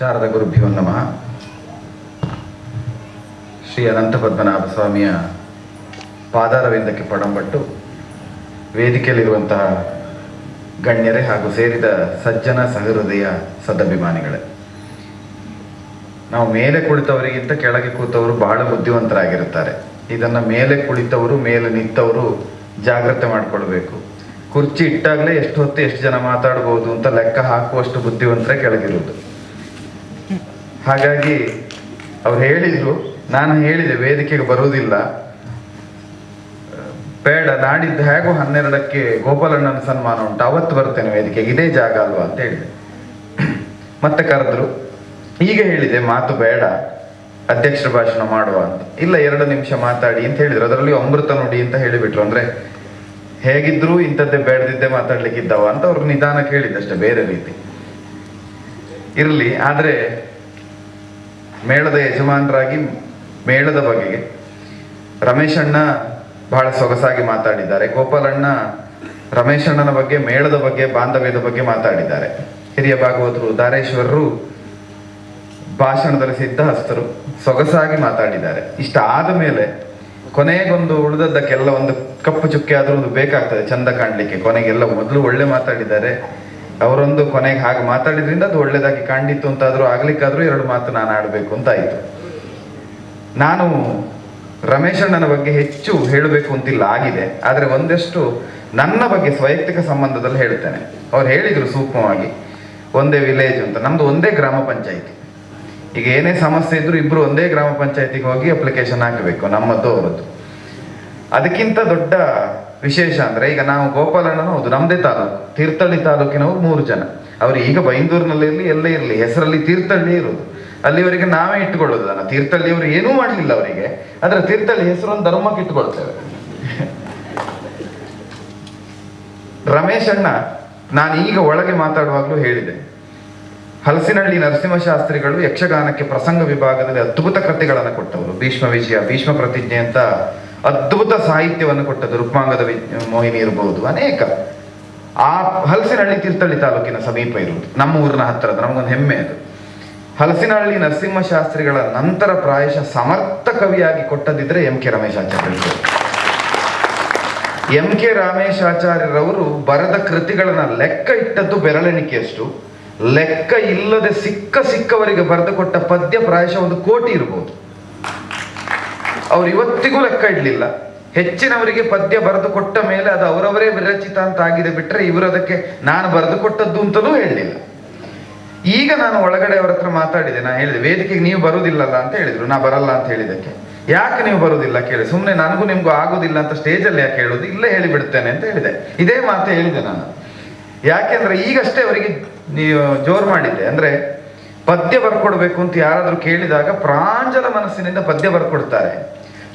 ಶಾರದ ಗುರುಭ್ಯೋ ನಮಃ. ಶ್ರೀ ಅನಂತ ಪದ್ಮನಾಭ ಸ್ವಾಮಿಯ ಪಾದಾರವಿಂದಕ್ಕೆ ಪಡಂಬಟ್ಟು ವೇದಿಕೆಯಲ್ಲಿರುವಂತಹ ಗಣ್ಯರೇ ಹಾಗೂ ಸೇರಿದ ಸಜ್ಜನ ಸಹೃದಯ ಸದಭಿಮಾನಿಗಳೇ. ನಾವು ಮೇಲೆ ಕುಳಿತವರಿಗಿಂತ ಕೆಳಗೆ ಕೂತವರು ಬಹಳ ಬುದ್ಧಿವಂತರಾಗಿರುತ್ತಾರೆ. ಇದನ್ನು ಮೇಲೆ ಕುಳಿತವರು, ಮೇಲೆ ನಿಂತವರು ಜಾಗ್ರತೆ ಮಾಡಿಕೊಳ್ಬೇಕು. ಕುರ್ಚಿ ಇಟ್ಟಾಗಲೇ ಎಷ್ಟು ಹೊತ್ತು ಎಷ್ಟು ಜನ ಮಾತಾಡ್ಬೋದು ಅಂತ ಲೆಕ್ಕ ಹಾಕುವಷ್ಟು ಬುದ್ಧಿವಂತರೇ ಕೆಳಗಿರುವುದು. ಹಾಗಾಗಿ ಅವ್ರು ಹೇಳಿದ್ರು, ನಾನು ಹೇಳಿದೆ, ವೇದಿಕೆಗೆ ಬರುವುದಿಲ್ಲ. ಬೇಡ, ನಾಡಿದ್ದು ಹೇಗೂ ಹನ್ನೆರಡಕ್ಕೆ ಗೋಪಾಲಣ್ಣನ ಸನ್ಮಾನ ಉಂಟು. ಅವತ್ತು ಬರ್ತೇನೆ ವೇದಿಕೆಗೆ, ಇದೇ ಜಾಗ ಅಲ್ವಾ ಅಂತ ಹೇಳಿದೆ. ಮತ್ತೆ ಕರೆದ್ರು, ಈಗ ಹೇಳಿದೆ, ಮಾತು ಬೇಡ, ಅಧ್ಯಕ್ಷರ ಭಾಷಣ ಮಾಡುವ ಅಂತ. ಇಲ್ಲ, ಎರಡು ನಿಮಿಷ ಮಾತಾಡಿ ಅಂತ ಹೇಳಿದ್ರು. ಅದರಲ್ಲಿ ಅಮೃತ ನುಡಿ ಅಂತ ಹೇಳಿಬಿಟ್ರು. ಅಂದ್ರೆ, ಹೇಗಿದ್ರು ಇಂಥದ್ದೇ ಬೇಡದಿದ್ದೇ ಮಾತಾಡ್ಲಿಕ್ಕಿದ್ದವ ಅಂತ ಅವ್ರು ನಿಧಾನ ಕೇಳಿದ್ದಷ್ಟೇ ಬೇರೆ ರೀತಿ. ಇರಲಿ, ಆದ್ರೆ ಮೇಳದ ಯಜಮಾನರಾಗಿ, ಮೇಳದ ಬಗೆಗೆ ರಮೇಶ್ ಅಣ್ಣ ಬಹಳ ಸೊಗಸಾಗಿ ಮಾತಾಡಿದ್ದಾರೆ. ಗೋಪಾಲಣ್ಣ ರಮೇಶ್ ಅಣ್ಣನ ಬಗ್ಗೆ, ಮೇಳದ ಬಗ್ಗೆ, ಬಾಂಧವ್ಯದ ಬಗ್ಗೆ ಮಾತಾಡಿದ್ದಾರೆ. ಹಿರಿಯ ಭಾಗವತರು ದಾರೇಶ್ವರರು ಭಾಷಣದಲ್ಲಿ ಸಿದ್ಧಹಸ್ತರು ಸೊಗಸಾಗಿ ಮಾತಾಡಿದ್ದಾರೆ. ಇಷ್ಟ ಆದ ಮೇಲೆ ಕೊನೆಗೊಂದು ಉಳಿದದ್ದಕ್ಕೆಲ್ಲ ಒಂದು ಕಪ್ಪು ಚುಕ್ಕೆ ಆದರೂ ಒಂದು ಬೇಕಾಗ್ತದೆ ಚಂದ ಕಾಣಲಿಕ್ಕೆ. ಕೊನೆಗೆಲ್ಲ ಮೊದಲು ಒಳ್ಳೆ ಮಾತಾಡಿದ್ದಾರೆ. ಅವರೊಂದು ಕೊನೆಗೆ ಹಾಗೆ ಮಾತಾಡಿದ್ರಿಂದ ಅದು ಒಳ್ಳೇದಾಗಿ ಕಂಡಿತ್ತು ಅಂತಾದ್ರೂ ಆಗ್ಲಿಕ್ಕಾದ್ರೂ ಎರಡು ಮಾತು ನಾನು ಆಡಬೇಕು ಅಂತ ಆಯ್ತು. ನಾನು ರಮೇಶಣ್ಣನ ಬಗ್ಗೆ ಹೆಚ್ಚು ಹೇಳಬೇಕು ಅಂತಿಲ್ಲ, ಆಗಿದೆ. ಆದರೆ ಒಂದಷ್ಟು ನನ್ನ ಬಗ್ಗೆ ಸ್ವೈಯಕ್ತಿಕ ಸಂಬಂಧದಲ್ಲಿ ಹೇಳ್ತೇನೆ ಅವ್ರು ಹೇಳಿದ್ರು ಸೂಕ್ಷ್ಮವಾಗಿ, ಒಂದೇ ವಿಲೇಜ್ ಅಂತ. ನಮ್ದು ಒಂದೇ ಗ್ರಾಮ ಪಂಚಾಯಿತಿ. ಈಗ ಏನೇ ಸಮಸ್ಯೆ ಇದ್ರೂ ಇಬ್ರು ಒಂದೇ ಗ್ರಾಮ ಪಂಚಾಯತಿಗೆ ಹೋಗಿ ಅಪ್ಲಿಕೇಶನ್ ಹಾಕಬೇಕು, ನಮ್ಮದ್ದು ಅವರದ್ದು. ಅದಕ್ಕಿಂತ ದೊಡ್ಡ ವಿಶೇಷ ಅಂದ್ರೆ ಈಗ ನಾವು ಗೋಪಾಲಣ್ಣನ ಹೌದು, ನಮ್ದೇ ತಾಲೂಕು, ತೀರ್ಥಹಳ್ಳಿ ತಾಲೂಕಿನವರು ಮೂರು ಜನ. ಅವರು ಈಗ ಬೈಂದೂರಿನಲ್ಲಿ ಇರಲಿ, ಎಲ್ಲೇ ಇರಲಿ, ಹೆಸರಲ್ಲಿ ತೀರ್ಥಹಳ್ಳಿ ಇರೋದು. ಅಲ್ಲಿವರೆಗೆ ನಾವೇ ಇಟ್ಟುಕೊಳ್ಳೋದು ಅದನ್ನ. ತೀರ್ಥಹಳ್ಳಿ ಏನೂ ಮಾಡಲಿಲ್ಲ ಅವರಿಗೆ. ಆದರೆ ತೀರ್ಥಹಳ್ಳಿ ಹೆಸರೊಂದು ಧರ್ಮಕ್ಕೆ ಇಟ್ಟುಕೊಳ್ತೇವೆ. ರಮೇಶ್ ಅಣ್ಣ, ನಾನು ಈಗ ಒಳಗೆ ಮಾತಾಡುವಾಗಲೂ ಹೇಳಿದೆ. ಹಲಸಿನಹಳ್ಳಿ ನರಸಿಂಹಶಾಸ್ತ್ರಿಗಳು ಯಕ್ಷಗಾನಕ್ಕೆ ಪ್ರಸಂಗ ವಿಭಾಗದಲ್ಲಿ ಅದ್ಭುತ ಕೃತಿಗಳನ್ನು ಕೊಟ್ಟವರು. ಭೀಷ್ಮ ವಿಜಯ, ಭೀಷ್ಮ ಪ್ರತಿಜ್ಞೆ ಅಂತ ಅದ್ಭುತ ಸಾಹಿತ್ಯವನ್ನು ಕೊಟ್ಟದ್ದು ರುಕ್ಮಾಂಗದ ಮೋಹಿನಿ ಇರಬಹುದು ಅನೇಕ. ಆ ಹಲಸಿನಹಳ್ಳಿ ತೀರ್ಥಹಳ್ಳಿ ತಾಲೂಕಿನ ಸಮೀಪ ಇರುವುದು. ನಮ್ಮ ಊರಿನ ಹತ್ತಿರದ ನಮಗೊಂದು ಹೆಮ್ಮೆ ಅದು. ಹಲಸಿನಹಳ್ಳಿ ನರಸಿಂಹಶಾಸ್ತ್ರಿಗಳ ನಂತರ ಪ್ರಾಯಶಃ ಸಮರ್ಥ ಕವಿಯಾಗಿ ಕೊಟ್ಟದಿದ್ರೆ ಎಂ ಕೆ ರಮೇಶಾಚಾರ್ಯರು. ಎಂ ಕೆ ರಾಮೇಶಾಚಾರ್ಯರವರು ಬರೆದ ಕೃತಿಗಳನ್ನ ಲೆಕ್ಕ ಇಟ್ಟದ್ದು ಬೆರಳೆಣಿಕೆಯಷ್ಟು. ಲೆಕ್ಕ ಇಲ್ಲದೆ ಸಿಕ್ಕ ಸಿಕ್ಕವರಿಗೆ ಬರೆದು ಕೊಟ್ಟ ಪದ್ಯ ಪ್ರಾಯಶಃ ಒಂದು ಕೋಟಿ ಇರಬಹುದು ಅವ್ರು ಇವತ್ತಿಗೂ ಲೆಕ್ಕ ಇಡಲಿಲ್ಲ. ಹೆಚ್ಚಿನವರಿಗೆ ಪದ್ಯ ಬರೆದು ಕೊಟ್ಟ ಮೇಲೆ ಅದು ಅವರವರೇ ವಿರಚಿತ ಅಂತ ಆಗಿದೆ ಬಿಟ್ರೆ ಇವರು ಅದಕ್ಕೆ ನಾನು ಬರೆದು ಕೊಟ್ಟದ್ದು ಅಂತಲೂ ಹೇಳಲಿಲ್ಲ ಈಗ ನಾನು ಒಳಗಡೆ ಅವರ ಹತ್ರ ಮಾತಾಡಿದೆ ನಾನು ಹೇಳಿದೆ, ವೇದಿಕೆಗೆ ನೀವು ಬರುವುದಿಲ್ಲಲ್ಲ ಅಂತ ಹೇಳಿದ್ರು. ನಾ ಬರಲ್ಲ ಅಂತ ಹೇಳಿದಕ್ಕೆ ಯಾಕೆ ನೀವು ಬರುವುದಿಲ್ಲ ಕೇಳಿ. ಸುಮ್ಮನೆ ನನಗೂ ನಿಮ್ಗೂ ಆಗೋದಿಲ್ಲ ಅಂತ ಸ್ಟೇಜಲ್ಲಿ ಯಾಕೆ ಹೇಳುದು ಇಲ್ಲೇ ಹೇಳಿಬಿಡ್ತೇನೆ ಅಂತ ಹೇಳಿದೆ. ಇದೇ ಮಾತು ಹೇಳಿದೆ ನಾನು. ಯಾಕೆಂದ್ರೆ ಈಗಷ್ಟೇ ಅವರಿಗೆ ಜೋರು ಮಾಡಿದ್ದೆ. ಅಂದ್ರೆ ಪದ್ಯ ಬರ್ಕೊಡ್ಬೇಕು ಅಂತ ಯಾರಾದರೂ ಕೇಳಿದಾಗ ಪ್ರಾಂಜಲ ಮನಸ್ಸಿನಿಂದ ಪದ್ಯ ಬರ್ಕೊಡ್ತಾರೆ.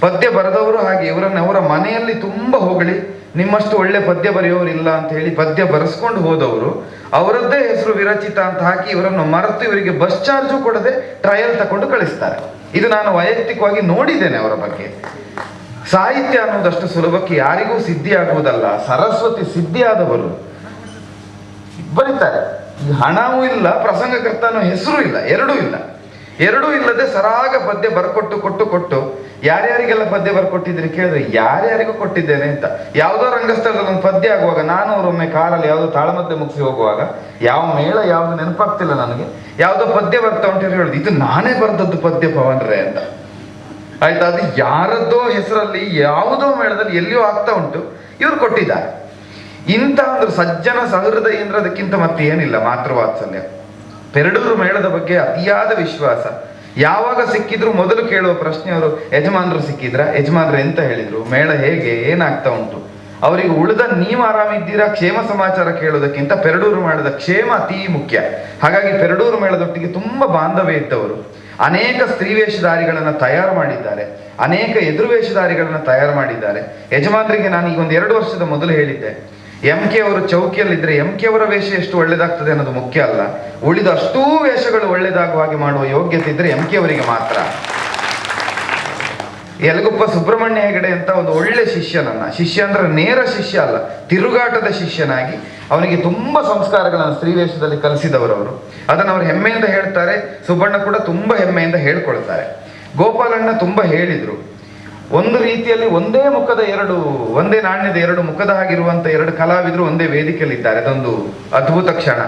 ಪದ್ಯ ಬರೆದವರು ಹಾಗೆ ಇವರನ್ನು ಅವರ ಮನೆಯಲ್ಲಿ ತುಂಬಾ ಹೊಗಳಿ, ನಿಮ್ಮಷ್ಟು ಒಳ್ಳೆ ಪದ್ಯ ಬರೆಯೋರು ಇಲ್ಲ ಅಂತ ಹೇಳಿ ಪದ್ಯ ಬರೆಸ್ಕೊಂಡು ಹೋದವರು, ಅವರದ್ದೇ ಹೆಸರು ವಿರಚಿತ ಅಂತ ಹಾಕಿ ಇವರನ್ನು ಮರೆತು ಇವರಿಗೆ ಬಸ್ ಚಾರ್ಜು ಕೊಡದೆ ಟ್ರಯಲ್ ತಗೊಂಡು ಕಳಿಸ್ತಾರೆ. ಇದು ನಾನು ವೈಯಕ್ತಿಕವಾಗಿ ನೋಡಿದ್ದೇನೆ ಅವರ ಬಗ್ಗೆ. ಸಾಹಿತ್ಯ ಅನ್ನೋದಷ್ಟು ಸುಲಭಕ್ಕೆ ಯಾರಿಗೂ ಸಿದ್ಧಿ ಆಗುವುದಲ್ಲ ಸರಸ್ವತಿ ಸಿದ್ಧಿಯಾದವರು. ಬರೀತಾರೆ. ಹಣವೂ ಇಲ್ಲ, ಪ್ರಸಂಗಕರ್ತನೂ ಹೆಸರು ಇಲ್ಲ, ಎರಡೂ ಇಲ್ಲ. ಎರಡೂ ಇಲ್ಲದೆ ಸರಾಗ ಪದ್ಯ ಬರ್ಕೊಟ್ಟು ಕೊಟ್ಟು ಕೊಟ್ಟು ಯಾರ್ಯಾರಿಗೆಲ್ಲ ಪದ್ಯ ಬರ್ಕೊಟ್ಟಿದ್ರಿ ಕೇಳಿದ್ರೆ ಯಾರ್ಯಾರಿಗೂ ಕೊಟ್ಟಿದ್ದೇನೆ ಅಂತ. ಯಾವುದೋ ರಂಗಸ್ಥಳದಲ್ಲಿ ಒಂದು ಪದ್ಯ ಆಗುವಾಗ ನಾನು ಅವರೊಮ್ಮೆ ಕಾರಲ್ಲಿ ಯಾವುದೋ ತಾಳಮದ್ದೆ ಮುಗಿಸಿ ಹೋಗುವಾಗ ಯಾವ ಮೇಳ ಯಾವ್ದು ನೆನಪಾಗ್ತಿಲ್ಲ ನನಗೆ. ಯಾವುದೋ ಪದ್ಯ ಬರ್ತಾ ಉಂಟು ಹೇಳುದು ಇದು ನಾನೇ ಬರೆದದ್ದು ಪದ್ಯ ಪವನ್ರೆ ಅಂತ. ಆಯ್ತಾ, ಅದು ಯಾರದ್ದೋ ಹೆಸರಲ್ಲಿ ಯಾವುದೋ ಮೇಳದಲ್ಲಿ ಎಲ್ಲಿಯೋ ಆಗ್ತಾ ಉಂಟು, ಇವ್ರು ಕೊಟ್ಟಿದ್ದಾರೆ. ಇಂಥ ಒಂದು ಸಜ್ಜನ ಸಹೃದಯಂದ್ರ ಅದಕ್ಕಿಂತ ಮತ್ತೆ ಏನಿಲ್ಲ ಮಾತೃವಾತ್ಸಲ್ಯ. ಪೆರಡೂರು ಮೇಳದ ಬಗ್ಗೆ ಅತಿಯಾದ ವಿಶ್ವಾಸ. ಯಾವಾಗ ಸಿಕ್ಕಿದ್ರು ಮೊದಲು ಕೇಳುವ ಪ್ರಶ್ನೆ ಅವರು, ಯಜಮಾನರು ಸಿಕ್ಕಿದ್ರ? ಯಜಮಾನ್ರು ಎಂತ ಹೇಳಿದ್ರು? ಮೇಳ ಹೇಗೆ? ಏನಾಗ್ತಾ ಉಂಟು? ಅವರಿಗೆ, ಉಳಿದ ನೀವು ಆರಾಮಿದ್ದೀರಾ? ಕ್ಷೇಮ ಸಮಾಚಾರ ಕೇಳೋದಕ್ಕಿಂತ ಪೆರಡೂರು ಮೇಳದ ಕ್ಷೇಮ ಅತಿ ಮುಖ್ಯ. ಹಾಗಾಗಿ ಪೆರಡೂರು ಮೇಳದೊಟ್ಟಿಗೆ ತುಂಬಾ ಬಾಂಧವ್ಯ ಇದ್ದವರು. ಅನೇಕ ಸ್ತ್ರೀ ವೇಷಧಾರಿಗಳನ್ನ ತಯಾರು ಮಾಡಿದ್ದಾರೆ. ಅನೇಕ ಎದುರು ವೇಷಧಾರಿಗಳನ್ನ ತಯಾರು ಮಾಡಿದ್ದಾರೆ. ಯಜಮಾನರಿಗೆ ನಾನು ಈಗ ಒಂದು ಎರಡು ವರ್ಷದ ಮೊದಲು ಹೇಳಿದ್ದೆ. ಎಂ ಕೆ ಅವರು ಚೌಕಿಯಲ್ಲಿದ್ರೆ ಎಂ ಕೆ ಅವರ ವೇಷ ಎಷ್ಟು ಒಳ್ಳೇದಾಗ್ತದೆ ಅನ್ನೋದು ಮುಖ್ಯ ಅಲ್ಲ. ಉಳಿದ ಅಷ್ಟೂ ವೇಷಗಳು ಒಳ್ಳೇದಾಗುವ ಮಾಡುವ ಯೋಗ್ಯತೆ ಇದ್ರೆ ಎಂ ಕೆ ಅವರಿಗೆ ಮಾತ್ರ. ಯಲಗುಪ್ಪ ಸುಬ್ರಹ್ಮಣ್ಯ ಹೆಗಡೆ ಅಂತ ಒಂದು ಒಳ್ಳೆ ಶಿಷ್ಯನನ್ನ ಶಿಷ್ಯ ಅಂದ್ರೆ ನೇರ ಶಿಷ್ಯ ಅಲ್ಲ, ತಿರುಗಾಟದ ಶಿಷ್ಯನಾಗಿ ಅವನಿಗೆ ತುಂಬಾ ಸಂಸ್ಕಾರಗಳನ್ನು ಸ್ತ್ರೀವೇಷದಲ್ಲಿ ಕಲಿಸಿದವರವರು ಅದನ್ನು ಅವರು ಹೆಮ್ಮೆಯಿಂದ ಹೇಳ್ತಾರೆ, ಸುಬ್ಬಣ್ಣ ಕೂಡ ತುಂಬಾ ಹೆಮ್ಮೆಯಿಂದ ಹೇಳ್ಕೊಳ್ತಾರೆ. ಗೋಪಾಲಣ್ಣ ತುಂಬಾ ಹೇಳಿದ್ರು. ಒಂದು ರೀತಿಯಲ್ಲಿ ಒಂದೇ ಮುಖದ ಎರಡು, ಒಂದೇ ನಾಣ್ಯದ ಎರಡು ಮುಖದ ಹಾಗಿರುವಂತ ಎರಡು ಕಲಾವಿದರು ಒಂದೇ ವೇದಿಕೆಯಲ್ಲಿದ್ದಾರೆ. ಅದೊಂದು ಅದ್ಭುತ ಕ್ಷಣ.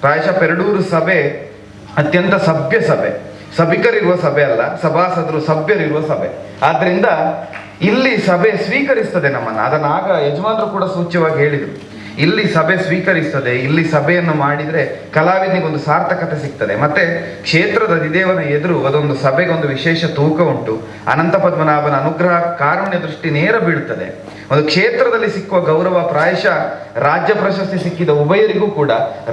ಪ್ರಾಯಶಃ ಪೆರಡೂರು ಸಭೆ ಅತ್ಯಂತ ಸಭ್ಯ ಸಭೆ. ಸಭಿಕರಿರುವ ಸಭೆ ಅಲ್ಲ, ಸಭಾಸದರು ಸಭ್ಯರಿರುವ ಸಭೆ. ಆದ್ರಿಂದ ಇಲ್ಲಿ ಸಭೆ ಸ್ವೀಕರಿಸ್ತದೆ ನಮ್ಮನ್ನ. ಅದನ್ನ ಆಗ ಯಜಮಾನರು ಕೂಡ ಸೂಚ್ಯವಾಗಿ ಹೇಳಿದರು. ಇಲ್ಲಿ ಸಭೆ ಸ್ವೀಕರಿಸ್ತದೆ, ಇಲ್ಲಿ ಸಭೆಯನ್ನು ಮಾಡಿದರೆ ಕಲಾವಿದನಿಗೆ ಒಂದು ಸಾರ್ಥಕತೆ ಸಿಗ್ತದೆ. ಮತ್ತೆ ಕ್ಷೇತ್ರದ ದಿದೇವನ ಎದುರು ಅದೊಂದು ಸಭೆಗೆ ಒಂದು ವಿಶೇಷ ತೂಕ ಉಂಟು. ಅನಂತ ಪದ್ಮನಾಭನ ಅನುಗ್ರಹ ಕಾರುಣ್ಯ ದೃಷ್ಟಿ ನೇರ ಬೀಳ್ತದೆ. ಒಂದು ಕ್ಷೇತ್ರದಲ್ಲಿ ಸಿಕ್ಕುವ ಗೌರವ ಪ್ರಾಯಶಃ ರಾಜ್ಯ ಪ್ರಶಸ್ತಿ ಸಿಕ್ಕಿದ ಉಭಯರಿಗೂ ಕೂಡ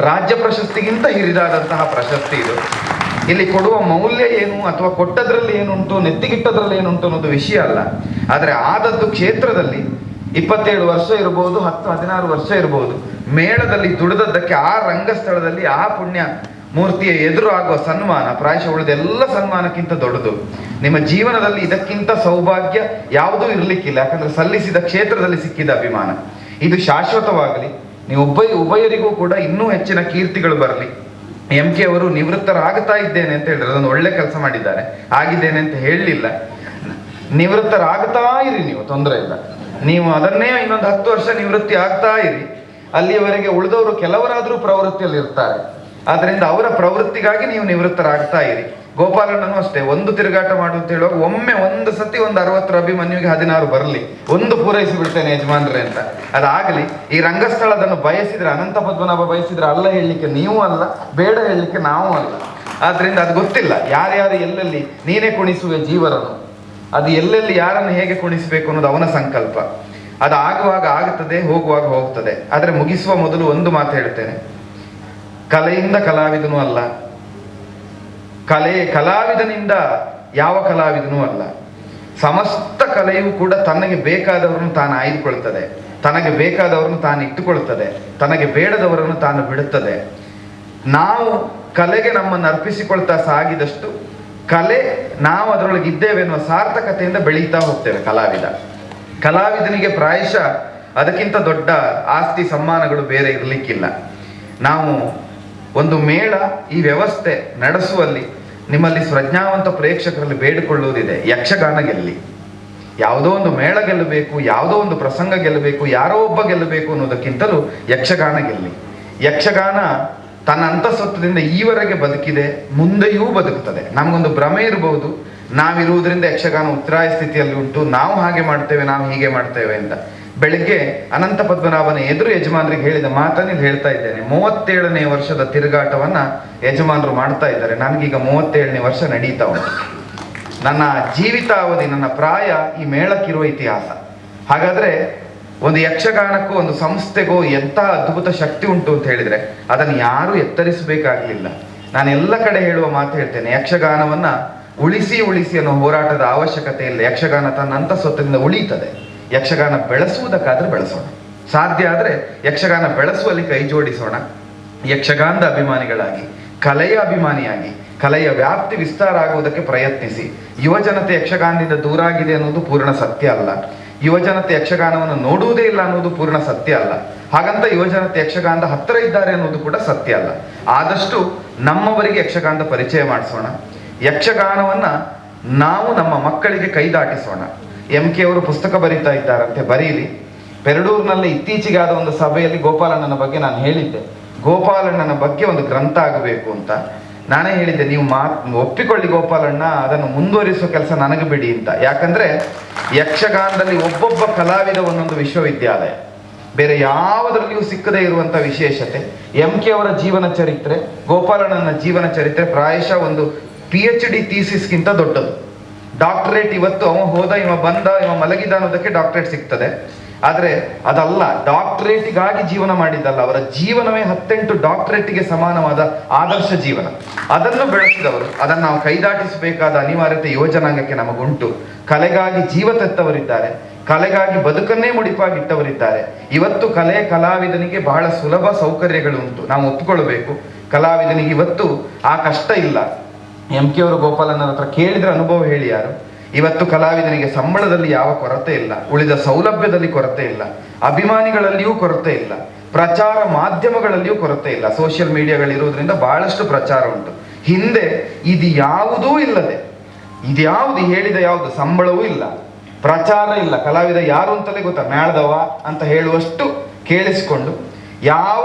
ರಾಜ್ಯ ಪ್ರಶಸ್ತಿಗಿಂತ ಹಿರಿದಾದಂತಹ ಪ್ರಶಸ್ತಿ ಇದು. ಇಲ್ಲಿ ಕೊಡುವ ಮೌಲ್ಯ ಏನು ಅಥವಾ ಕೊಟ್ಟದ್ರಲ್ಲಿ ಏನುಂಟು, ನೆತ್ತಿಗಿಟ್ಟದ್ರಲ್ಲಿ ಏನುಂಟು ಅನ್ನೋದು ವಿಷಯ ಅಲ್ಲ. ಆದರೆ ಆದದ್ದು ಕ್ಷೇತ್ರದಲ್ಲಿ ಇಪ್ಪತ್ತೇಳು ವರ್ಷ ಇರಬಹುದು ಹತ್ತು, ಹದಿನಾರು ವರ್ಷ ಇರಬಹುದು ಮೇಳದಲ್ಲಿ ದುಡಿದದ್ದಕ್ಕೆ ಆ ರಂಗಸ್ಥಳದಲ್ಲಿ ಆ ಪುಣ್ಯ ಮೂರ್ತಿಯ ಎದುರು ಆಗುವ ಸನ್ಮಾನ, ಪ್ರಾಯಶಃ ಉಳಿದೆಲ್ಲ ಸನ್ಮಾನಕ್ಕಿಂತ ದೊಡ್ಡದು. ನಿಮ್ಮ ಜೀವನದಲ್ಲಿ ಇದಕ್ಕಿಂತ ಸೌಭಾಗ್ಯ ಯಾವುದೂ ಇರಲಿಕ್ಕಿಲ್ಲ, ಯಾಕಂದ್ರೆ ಸಲ್ಲಿಸಿದ ಕ್ಷೇತ್ರದಲ್ಲಿ ಸಿಕ್ಕಿದ ಅಭಿಮಾನ. ಇದು ಶಾಶ್ವತವಾಗಲಿ, ನೀವು ಉಭಯ, ಉಭಯರಿಗೂ ಕೂಡ ಇನ್ನೂ ಹೆಚ್ಚಿನ ಕೀರ್ತಿಗಳು ಬರಲಿ. ಎಂ ಕೆ ಅವರು ನಿವೃತ್ತರಾಗ್ತಾ ಇದ್ದೇನೆ ಅಂತ ಹೇಳಿದ್ರೆ, ಅದೊಂದು ಒಳ್ಳೆ ಕೆಲಸ ಮಾಡಿದ್ದಾರೆ. ಆಗಿದ್ದೇನೆ ಅಂತ ಹೇಳಲಿಲ್ಲ. ನಿವೃತ್ತರಾಗ್ತಾ ಇರಿ ನೀವು, ತೊಂದರೆ ಇಲ್ಲ. ನೀವು ಅದನ್ನೇ ಇನ್ನೊಂದು ಹತ್ತು ವರ್ಷ ನಿವೃತ್ತಿ ಆಗ್ತಾ ಇರಿ. ಅಲ್ಲಿಯವರೆಗೆ ಉಳಿದವರು ಕೆಲವರಾದರೂ ಪ್ರವೃತ್ತಿಯಲ್ಲಿ ಇರ್ತಾರೆ. ಆದ್ರಿಂದ ಅವರ ಪ್ರವೃತ್ತಿಗಾಗಿ ನೀವು ನಿವೃತ್ತರಾಗ್ತಾ ಇರಿ. ಗೋಪಾಲಣ್ಣನು ಅಷ್ಟೇ, ಒಂದು ತಿರುಗಾಟ ಮಾಡು ಅಂತ ಹೇಳುವಾಗ ಒಮ್ಮೆ ಒಂದು ಸತಿ ಒಂದು ಅರವತ್ತರ ಅಭಿಮನ್ಯುವಿಗೆ ಹದಿನಾರು ಬರಲಿ. ಒಂದು ಪೂರೈಸಿ ಬಿಡ್ತೇನೆ ಯಜಮಾನ್ರೆ ಅಂತ. ಅದಾಗಲಿ, ಈ ರಂಗಸ್ಥಳ ಅದನ್ನು ಬಯಸಿದ್ರೆ, ಅನಂತ ಪದ್ಮನಾಭ ಬಯಸಿದ್ರೆ ಅಲ್ಲ ಹೇಳಲಿಕ್ಕೆ ನೀವು ಅಲ್ಲ, ಬೇಡ ಹೇಳಲಿಕ್ಕೆ ನಾವು ಅಲ್ಲ. ಆದ್ರಿಂದ ಅದು ಗೊತ್ತಿಲ್ಲ, ಯಾರ್ಯಾರು ಎಲ್ಲೆಲ್ಲಿ ನೀನೇ ಕುಣಿಸುವೆ ಜೀವರನು ಅದು ಎಲ್ಲೆಲ್ಲಿ ಯಾರನ್ನು ಹೇಗೆ ಕುಣಿಸಬೇಕು ಅನ್ನೋದು ಅವನ ಸಂಕಲ್ಪ. ಅದು ಆಗುವಾಗ ಆಗುತ್ತದೆ, ಹೋಗುವಾಗ ಹೋಗ್ತದೆ. ಆದರೆ ಮುಗಿಸುವ ಮೊದಲು ಒಂದು ಮಾತು ಹೇಳ್ತೇನೆ ಕಲೆಯಿಂದ ಕಲಾವಿದನೂ ಅಲ್ಲ. ಕಲೆ, ಕಲಾವಿದನಿಂದ ಯಾವ ಕಲಾವಿದನೂ ಅಲ್ಲ. ಸಮಸ್ತ ಕಲೆಯೂ ಕೂಡ ತನಗೆ ಬೇಕಾದವರನ್ನು ತಾನು ಆಯ್ದುಕೊಳ್ತದೆ. ತನಗೆ ಬೇಕಾದವರನ್ನು ತಾನು ಇಟ್ಟುಕೊಳ್ತದೆ. ತನಗೆ ಬೇಡದವರನ್ನು ತಾನು ಬಿಡುತ್ತದೆ. ನಾವು ಕಲೆಗೆ ನಮ್ಮನ್ನು ಅರ್ಪಿಸಿಕೊಳ್ತಾ ಸಾಗಿದಷ್ಟು ಕಲೆ ನಾವು ಅದರೊಳಗೆ ಇದ್ದೇವೆ ಎನ್ನುವ ಸಾರ್ಥಕತೆಯಿಂದ ಬೆಳೀತಾ ಹೋಗ್ತೇವೆ ಕಲಾವಿದ. ಕಲಾವಿದನಿಗೆ ಪ್ರಾಯಶ ಅದಕ್ಕಿಂತ ದೊಡ್ಡ ಆಸ್ತಿ ಸಮ್ಮಾನಗಳು ಬೇರೆ ಇರಲಿಕ್ಕಿಲ್ಲ. ನಾವು ಒಂದು ಮೇಳ ಈ ವ್ಯವಸ್ಥೆ ನಡೆಸುವಲ್ಲಿ ನಿಮ್ಮಲ್ಲಿ ಪ್ರಜ್ಞಾವಂತ ಪ್ರೇಕ್ಷಕರಲ್ಲಿ ಬೇಡಿಕೊಳ್ಳುವುದಿದೆ. ಯಕ್ಷಗಾನ ಗೆಲ್ಲಿ. ಯಾವುದೋ ಒಂದು ಮೇಳ ಗೆಲ್ಲಬೇಕು, ಯಾವುದೋ ಒಂದು ಪ್ರಸಂಗ ಗೆಲ್ಲಬೇಕು, ಯಾರೋ ಒಬ್ಬ ಗೆಲ್ಲಬೇಕು ಅನ್ನೋದಕ್ಕಿಂತಲೂ ಯಕ್ಷಗಾನ ಗೆಲ್ಲಿ. ಯಕ್ಷಗಾನ ತನ್ನ ಅಂತಸತ್ವದಿಂದ ಈವರೆಗೆ ಬದುಕಿದೆ, ಮುಂದೆಯೂ ಬದುಕುತ್ತದೆ. ನಮಗೊಂದು ಭ್ರಮೆ ಇರಬಹುದು ನಾವಿರುವುದರಿಂದ ಯಕ್ಷಗಾನ ಉತ್ತರಾಯ ಸ್ಥಿತಿಯಲ್ಲಿ ಉಂಟು, ನಾವು ಹಾಗೆ ಮಾಡ್ತೇವೆ ನಾವು ಹೀಗೆ ಮಾಡ್ತೇವೆ ಅಂತ. ಬೆಳಿಗ್ಗೆ ಅನಂತ ಪದ್ಮನಾಭನ ಎದುರು ಯಜಮಾನರಿಗೆ ಹೇಳಿದ ಮಾತನ್ನು ಹೇಳ್ತಾ ಇದ್ದೇನೆ. ಮೂವತ್ತೇಳನೇ ವರ್ಷದ ತಿರುಗಾಟವನ್ನ ಯಜಮಾನರು ಮಾಡ್ತಾ ಇದ್ದಾರೆ. ನನಗೀಗ ಮೂವತ್ತೇಳನೇ ವರ್ಷ ನಡೀತಾ ಉಂಟು. ನನ್ನ ಜೀವಿತಾವಧಿ, ನನ್ನ ಪ್ರಾಯ ಈ ಮೇಳಕ್ಕಿರುವ ಇತಿಹಾಸ. ಹಾಗಾದ್ರೆ ಒಂದು ಯಕ್ಷಗಾನಕ್ಕೂ ಒಂದು ಸಂಸ್ಥೆಗೂ ಎಂಥ ಅದ್ಭುತ ಶಕ್ತಿ ಉಂಟು ಅಂತ ಹೇಳಿದ್ರೆ ಅದನ್ನು ಯಾರು ಎತ್ತರಿಸಬೇಕಾಗಲಿಲ್ಲ. ನಾನು ಎಲ್ಲ ಕಡೆ ಹೇಳುವ ಮಾತು ಹೇಳ್ತೇನೆ, ಯಕ್ಷಗಾನವನ್ನ ಉಳಿಸಿ ಉಳಿಸಿ ಅನ್ನೋ ಹೋರಾಟದ ಅವಶ್ಯಕತೆ ಇಲ್ಲ ಯಕ್ಷಗಾನ ತನ್ನ ಅಂತಸ್ವತ್ತಿನಿಂದ ಉಳಿತದೆ ಯಕ್ಷಗಾನ ಬೆಳೆಸುವುದಕ್ಕಾದ್ರೆ ಬೆಳೆಸೋಣ. ಸಾಧ್ಯ ಆದ್ರೆ ಯಕ್ಷಗಾನ ಬೆಳೆಸುವಲ್ಲಿ ಕೈ ಜೋಡಿಸೋಣ. ಯಕ್ಷಗಾನದ ಅಭಿಮಾನಿಗಳಾಗಿ, ಕಲೆಯ ಅಭಿಮಾನಿಯಾಗಿ, ಕಲೆಯ ವ್ಯಾಪ್ತಿ ವಿಸ್ತಾರ ಆಗುವುದಕ್ಕೆ ಪ್ರಯತ್ನಿಸಿ. ಯುವಜನತೆ ಯಕ್ಷಗಾನದಿಂದ ದೂರ ಆಗಿದೆ ಅನ್ನೋದು ಪೂರ್ಣ ಸತ್ಯ ಅಲ್ಲ. ಯುವಜನತೆ ಯಕ್ಷಗಾನವನ್ನು ನೋಡುವುದೇ ಇಲ್ಲ ಅನ್ನೋದು ಪೂರ್ಣ ಸತ್ಯ ಅಲ್ಲ. ಹಾಗಂತ ಯುವಜನತೆ ಯಕ್ಷಗಾನದ ಹತ್ತಿರ ಇದ್ದಾರೆ ಅನ್ನೋದು ಕೂಡ ಸತ್ಯ ಅಲ್ಲ. ಆದಷ್ಟು ನಮ್ಮವರಿಗೆ ಯಕ್ಷಗಾನದ ಪರಿಚಯ ಮಾಡಿಸೋಣ. ಯಕ್ಷಗಾನವನ್ನ ನಾವು ನಮ್ಮ ಮಕ್ಕಳಿಗೆ ಕೈದಾಟಿಸೋಣ ಎಂ ಕೆ ಅವರು ಪುಸ್ತಕ ಬರೀತಾ ಇದ್ದಾರಂತೆ, ಬರೀಲಿ. ಪೆರಡೂರಿನಲ್ಲಿ ಇತ್ತೀಚೆಗೆ ಆದ ಒಂದು ಸಭೆಯಲ್ಲಿ ಗೋಪಾಲಣ್ಣನ ಬಗ್ಗೆ ನಾನು ಹೇಳಿದ್ದೆ. ಗೋಪಾಲಣ್ಣನ ಬಗ್ಗೆ ಒಂದು ಗ್ರಂಥ ಆಗಬೇಕು ಅಂತ. ನಾನೇ ಹೇಳಿದ್ದೆ, ನೀವು ಮಾತ್ ಒಪ್ಪಿಕೊಳ್ಳಿ ಗೋಪಾಲಣ್ಣ, ಅದನ್ನು ಮುಂದುವರಿಸುವ ಕೆಲಸ ನನಗೆ ಬಿಡಿ ಅಂತ. ಯಾಕಂದ್ರೆ, ಯಕ್ಷಗಾನದಲ್ಲಿ ಒಬ್ಬೊಬ್ಬ ಕಲಾವಿದ ಒಂದೊಂದು ವಿಶ್ವವಿದ್ಯಾಲಯ. ಬೇರೆ ಯಾವುದರಲ್ಲಿಯೂ ಸಿಕ್ಕದೇ ಇರುವಂತ ವಿಶೇಷತೆ. ಎಂ ಕೆ ಅವರ ಜೀವನ ಚರಿತ್ರೆ, ಗೋಪಾಲಣ್ಣನ ಜೀವನ ಚರಿತ್ರೆ ಪ್ರಾಯಶಃ ಒಂದು ಪಿ ಎಚ್ ಡಿ ಥೀಸಿಸ್ಗಿಂತ ದೊಡ್ಡದು. ಡಾಕ್ಟರೇಟ್ ಇವತ್ತು ಅವ ಹೋದ, ಇವ ಬಂದ, ಇವ ಮಲಗಿದ ಅನ್ನೋದಕ್ಕೆ ಡಾಕ್ಟರೇಟ್ ಸಿಗ್ತದೆ. ಆದ್ರೆ ಅದಲ್ಲ, ಡಾಕ್ಟರೇಟಿಗಾಗಿ ಜೀವನ ಮಾಡಿದ್ದಲ್ಲ, ಅವರ ಜೀವನವೇ ಹತ್ತೆಂಟು ಡಾಕ್ಟರೇಟಿಗೆ ಸಮಾನವಾದ ಆದರ್ಶ ಜೀವನ. ಅದನ್ನು ಬೆಳೆಸಿದವರು, ಅದನ್ನು ನಾವು ಕೈದಾಟಿಸಬೇಕಾದ ಅನಿವಾರ್ಯತೆ ಯುವಜನಾಂಗಕ್ಕೆ ನಮಗುಂಟು. ಕಲೆಗಾಗಿ ಜೀವ ತೆತ್ತವರಿದ್ದಾರೆ, ಕಲೆಗಾಗಿ ಬದುಕನ್ನೇ ಮುಡಿಪಾಗಿಟ್ಟವರಿದ್ದಾರೆ. ಇವತ್ತು ಕಲೆ ಕಲಾವಿದನಿಗೆ ಬಹಳ ಸುಲಭ ಸೌಕರ್ಯಗಳು ಉಂಟು ನಾವು ಒಪ್ಪಿಕೊಳ್ಳಬೇಕು, ಕಲಾವಿದನಿಗೆ ಇವತ್ತು ಆ ಕಷ್ಟ ಇಲ್ಲ. ಎಂ ಕೆ ಅವರು ಗೋಪಾಲನ ಹತ್ರ ಕೇಳಿದ್ರೆ ಅನುಭವ ಹೇಳಿ ಯಾರು? ಇವತ್ತು ಕಲಾವಿದನಿಗೆ ಸಂಬಳದಲ್ಲಿ ಯಾವ ಕೊರತೆ ಇಲ್ಲ, ಉಳಿದ ಸೌಲಭ್ಯದಲ್ಲಿ ಕೊರತೆ ಇಲ್ಲ, ಅಭಿಮಾನಿಗಳಲ್ಲಿಯೂ ಕೊರತೆ ಇಲ್ಲ, ಪ್ರಚಾರ ಮಾಧ್ಯಮಗಳಲ್ಲಿಯೂ ಕೊರತೆ ಇಲ್ಲ, ಸೋಷಿಯಲ್ ಮೀಡಿಯಾಗಳಿರುವುದರಿಂದ ಬಹಳಷ್ಟು ಪ್ರಚಾರ ಉಂಟು. ಹಿಂದೆ ಇದು ಯಾವುದೂ ಇಲ್ಲದೆ ಇದ್ಯಾವುದು ಹೇಳಿದ ಯಾವುದು, ಸಂಬಳವೂ ಇಲ್ಲ, ಪ್ರಚಾರ ಇಲ್ಲ, ಕಲಾವಿದ ಯಾರು ಅಂತಲೇ ಗೊತ್ತಾ, ಮೇಳದವ ಅಂತ ಹೇಳುವಷ್ಟು ಕೇಳಿಸಿಕೊಂಡು, ಯಾವ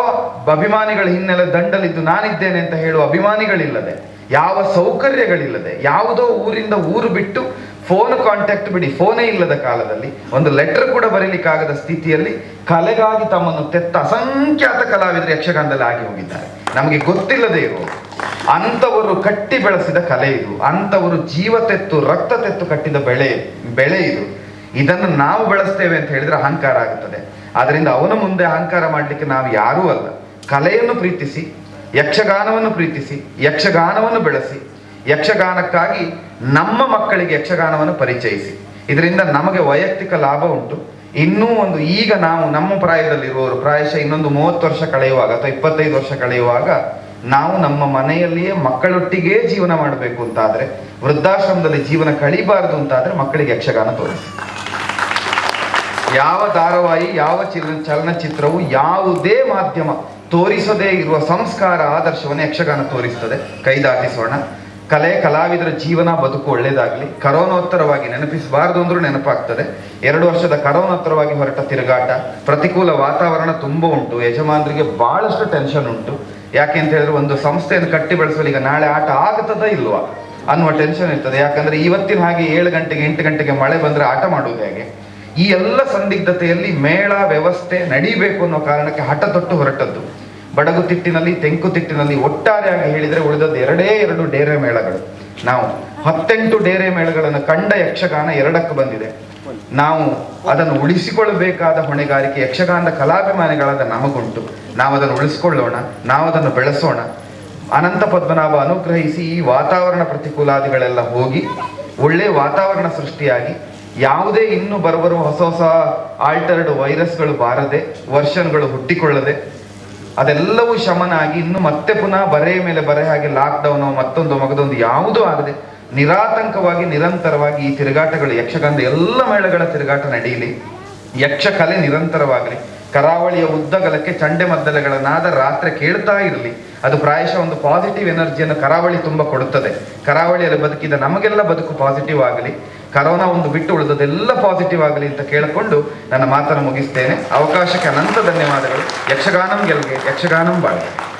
ಅಭಿಮಾನಿಗಳ ಹಿನ್ನೆಲೆ ದಂಡಲಿದ್ದು ನಾನಿದ್ದೇನೆ ಅಂತ ಹೇಳುವ ಅಭಿಮಾನಿಗಳಿಲ್ಲದೆ, ಯಾವ ಸೌಕರ್ಯಗಳಿಲ್ಲದೆ, ಯಾವುದೋ ಊರಿಂದ ಊರು ಬಿಟ್ಟು ಫೋನ್ ಕಾಂಟ್ಯಾಕ್ಟ್ ಬಿಡಿ. ಫೋನೇ ಇಲ್ಲದ ಕಾಲದಲ್ಲಿ ಒಂದು ಲೆಟರ್ ಕೂಡ ಬರೀಲಿಕ್ಕಾಗದ ಸ್ಥಿತಿಯಲ್ಲಿ ಕಲೆಗಾಗಿ ತಮ್ಮನ್ನು ತೆತ್ತ ಅಸಂಖ್ಯಾತ ಕಲಾವಿದರು ಯಕ್ಷಗಾನದಲ್ಲಿ ಆಗಿ ಹೋಗಿದ್ದಾರೆ. ನಮಗೆ ಗೊತ್ತಿಲ್ಲದೆ ಇರುವುದು ಅಂಥವರು ಕಟ್ಟಿ ಬೆಳೆಸಿದ ಕಲೆ ಇದು. ಅಂಥವರು ಜೀವ ತೆತ್ತು, ರಕ್ತ ತೆತ್ತು ಕಟ್ಟಿದ ಬೆಳೆ ಬೆಳೆ ಇದು. ಇದನ್ನು ನಾವು ಬೆಳೆಸ್ತೇವೆ ಅಂತ ಹೇಳಿದ್ರೆ ಅಹಂಕಾರ ಆಗುತ್ತದೆ. ಆದ್ರಿಂದ ಅವನ ಮುಂದೆ ಅಹಂಕಾರ ಮಾಡಲಿಕ್ಕೆ ನಾವು ಯಾರೂ ಅಲ್ಲ. ಕಲೆಯನ್ನು ಪ್ರೀತಿಸಿ, ಯಕ್ಷಗಾನವನ್ನು ಪ್ರೀತಿಸಿ, ಯಕ್ಷಗಾನವನ್ನು ಬೆಳೆಸಿ ಯಕ್ಷಗಾನಕ್ಕಾಗಿ ನಮ್ಮ ಮಕ್ಕಳಿಗೆ ಯಕ್ಷಗಾನವನ್ನು ಪರಿಚಯಿಸಿ. ಇದರಿಂದ ನಮಗೆ ವೈಯಕ್ತಿಕ ಲಾಭ ಉಂಟು. ಇನ್ನೂ ಒಂದು ಈಗ ನಾವು ನಮ್ಮ ಪ್ರಾಯದಲ್ಲಿರುವವರು ಪ್ರಾಯಶಃ ಇನ್ನೊಂದು ಮೂವತ್ತು ವರ್ಷ ಕಳೆಯುವಾಗ ಅಥವಾ ಇಪ್ಪತ್ತೈದು ವರ್ಷ ಕಳೆಯುವಾಗ ನಾವು ನಮ್ಮ ಮನೆಯಲ್ಲಿಯೇ ಮಕ್ಕಳೊಟ್ಟಿಗೆ ಜೀವನ ಮಾಡಬೇಕು ಅಂತಾದ್ರೆ, ವೃದ್ಧಾಶ್ರಮದಲ್ಲಿ ಜೀವನ ಕಳಿಬಾರದು ಅಂತಾದ್ರೆ ಮಕ್ಕಳಿಗೆ ಯಕ್ಷಗಾನ ತೋರಿಸಿ. ಯಾವ ಧಾರಾವಾಹಿ, ಯಾವ ಚಿತ್ರ ಚಲನಚಿತ್ರವು ಯಾವುದೇ ಮಾಧ್ಯಮ ತೋರಿಸದೇ ಇರುವ ಸಂಸ್ಕಾರ ಆದರ್ಶವನ್ನು ಯಕ್ಷಗಾನ ತೋರಿಸ್ತದೆ. ಕೈ ದಾಟಿಸೋಣ ಕಲೆ, ಕಲಾವಿದರ ಜೀವನ ಬದುಕು ಒಳ್ಳೆಯದಾಗಲಿ, ಕರೋನೋತ್ತರವಾಗಿ ನೆನಪಿಸಬಾರದು ಅಂದ್ರೂ ನೆನಪಾಗ್ತದೆ. ಎರಡು ವರ್ಷದ ಕರೋನೋತ್ತರವಾಗಿ ಹೊರಟ ತಿರುಗಾಟ, ಪ್ರತಿಕೂಲ ವಾತಾವರಣ ತುಂಬ ಉಂಟು, ಯಜಮಾನರಿಗೆ ಬಹಳಷ್ಟು ಟೆನ್ಷನ್ ಉಂಟು. ಯಾಕೆ ಅಂತ ಹೇಳಿದ್ರೆ ಒಂದು ಸಂಸ್ಥೆಯನ್ನು ಕಟ್ಟಿ ಬೆಳೆಸಲು ಈಗ ನಾಳೆ ಆಟ ಆಗ್ತದ ಇಲ್ವಾ ಅನ್ನುವ ಟೆನ್ಷನ್ ಇರ್ತದೆ. ಯಾಕಂದ್ರೆ ಇವತ್ತಿನ ಹಾಗೆ ಏಳು ಗಂಟೆಗೆ, ಎಂಟು ಗಂಟೆಗೆ ಮಳೆ ಬಂದ್ರೆ ಆಟ ಮಾಡುವುದು ಹೇಗೆ? ಈ ಎಲ್ಲ ಸಂದಿಗ್ಧತೆಯಲ್ಲಿ ಮೇಳ ವ್ಯವಸ್ಥೆ ನಡೀಬೇಕು ಅನ್ನೋ ಕಾರಣಕ್ಕೆ ಹಠ ತೊಟ್ಟು ಹೊರಟದ್ದು. ಬಡಗು ತಿಟ್ಟಿನಲ್ಲಿ, ತೆಂಕು ತಿಟ್ಟಿನಲ್ಲಿ ಒಟ್ಟಾರೆಯಾಗಿ ಹೇಳಿದರೆ ಉಳಿದದ್ದು ಎರಡೇ ಎರಡು ಡೇರೆ ಮೇಳಗಳು. ನಾವು ಹತ್ತೆಂಟು ಡೇರೆ ಮೇಳಗಳನ್ನು ಕಂಡ ಯಕ್ಷಗಾನ ಎರಡಕ್ಕೆ ಬಂದಿದೆ. ನಾವು ಅದನ್ನು ಉಳಿಸಿಕೊಳ್ಳಬೇಕಾದ ಹೊಣೆಗಾರಿಕೆ, ಯಕ್ಷಗಾನದ ಕಲಾಭಿಮಾನಿಗಳಾದ ನಮಗುಂಟು. ನಾವು ಅದನ್ನು ಉಳಿಸಿಕೊಳ್ಳೋಣ, ನಾವು ಅದನ್ನು ಬೆಳೆಸೋಣ. ಅನಂತ ಪದ್ಮನಾಭ ಅನುಗ್ರಹಿಸಿ ಈ ವಾತಾವರಣ ಪ್ರತಿಕೂಲಾದಿಗಳೆಲ್ಲ ಹೋಗಿ, ಒಳ್ಳೆ ವಾತಾವರಣ ಸೃಷ್ಟಿಯಾಗಿ, ಯಾವುದೇ ಇನ್ನು ಬರಬರುವ ಹೊಸ ಹೊಸ ಆಲ್ಟರ್ಡ್ ವೈರಸ್ಗಳು ಬಾರದೆ, ವರ್ಷನ್ಗಳು ಹುಟ್ಟಿಕೊಳ್ಳದೆ ಅದೆಲ್ಲವೂ ಶಮನ ಆಗಿ ಇನ್ನು ಮತ್ತೆ ಪುನಃ ಬರೆ ಮೇಲೆ ಬರೆ ಹಾಗೆ ಲಾಕ್ಡೌನ್ ಮತ್ತೊಂದು ಮಗದೊಂದು ಯಾವುದೂ ಆಗದೆ ನಿರಾತಂಕವಾಗಿ ನಿರಂತರವಾಗಿ ಈ ತಿರುಗಾಟಗಳು ಯಕ್ಷಗಾನದ ಎಲ್ಲ ಮೇಳಗಳ ತಿರುಗಾಟ ನಡೆಯಲಿ. ಯಕ್ಷ ಕಲೆ ನಿರಂತರವಾಗಲಿ. ಕರಾವಳಿಯ ಉದ್ದಗಲಕ್ಕೆ ಚಂಡೆ ಮದ್ದಲೆಗಳನ್ನಾದ ರಾತ್ರಿ ಕೇಳ್ತಾ ಇರಲಿ. ಅದು ಪ್ರಾಯಶಃ ಒಂದು ಪಾಸಿಟಿವ್ ಎನರ್ಜಿಯನ್ನು ಕರಾವಳಿ ತುಂಬ ಕೊಡುತ್ತದೆ. ಕರಾವಳಿಯಲ್ಲಿ ಬದುಕಿದ ನಮಗೆಲ್ಲ ಬದುಕು ಪಾಸಿಟಿವ್ ಆಗಲಿ. ಕರೋನಾ ಒಂದು ಬಿಟ್ಟು ಉಳಿದದೆಲ್ಲ ಪಾಸಿಟಿವ್ ಆಗಲಿ ಅಂತ ಕೇಳಿಕೊಂಡು ನನ್ನ ಮಾತನ್ನು ಮುಗಿಸ್ತೇನೆ. ಅವಕಾಶಕ್ಕೆ ಅನಂತ ಧನ್ಯವಾದಗಳು. ಯಕ್ಷಗಾನಂ ಗೆಲ್ಗೆ, ಯಕ್ಷಗಾನಂ ಬಾಳ್ಗೆ.